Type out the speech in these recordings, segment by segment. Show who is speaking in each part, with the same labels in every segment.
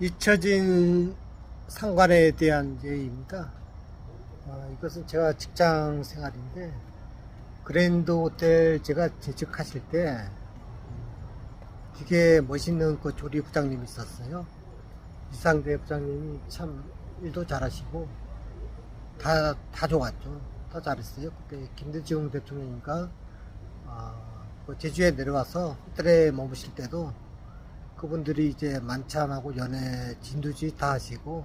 Speaker 1: 잊혀진 상관에 대한 예의입니다. 어, 이것은 제가 직장 생활인데 그랜드 호텔 제가 재직하실 때 되게 멋있는 그 조리 부장님이 있었어요. 이상대 부장님이 참 일도 잘하시고 다, 다 좋았죠. 다 잘했어요. 그때 김대중 대통령인가 아, 그 제주에 내려와서 호텔에 머무실 때도 그분들이 이제 만찬하고 연애 진두지 다 하시고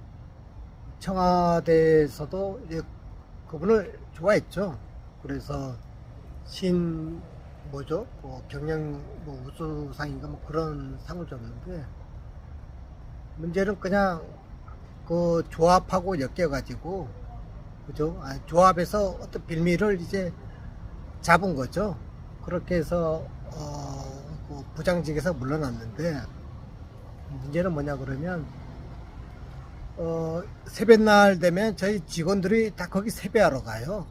Speaker 1: 청와대에서도 이제 그분을 좋아했죠. 그래서 신 뭐죠? 뭐 경영 뭐 우수상인가 뭐 그런 상을 줬는데 문제는 그냥 그 조합하고 엮여가지고 그죠? 아, 조합에서 어떤 빌미를 이제 잡은 거죠. 그렇게 해서 어, 그 부장직에서 물러났는데 문제는 뭐냐 그러면 어, 세뱃날 되면 저희 직원들이 다 거기 세배하러 가요.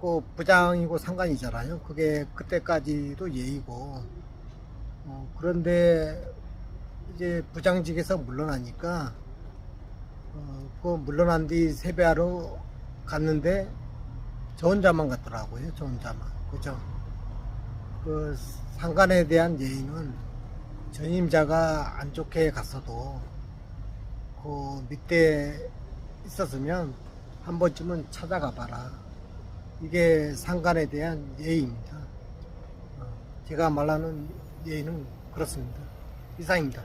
Speaker 1: 그 부장이고 상관이잖아요. 그게 그때까지도 예의고. 어, 그런데 이제 부장직에서 물러나니까 어, 그 물러난 뒤 세배하러 갔는데 저 혼자만 갔더라고요. 저 혼자만. 그죠? 그 상관에 대한 예의는 전임자가 안 좋게 갔어도 그 밑에 있었으면 한 번쯤은 찾아가 봐라. 이게 상관에 대한 예의입니다. 어, 제가 말하는 예의는 그렇습니다. 이상입니다.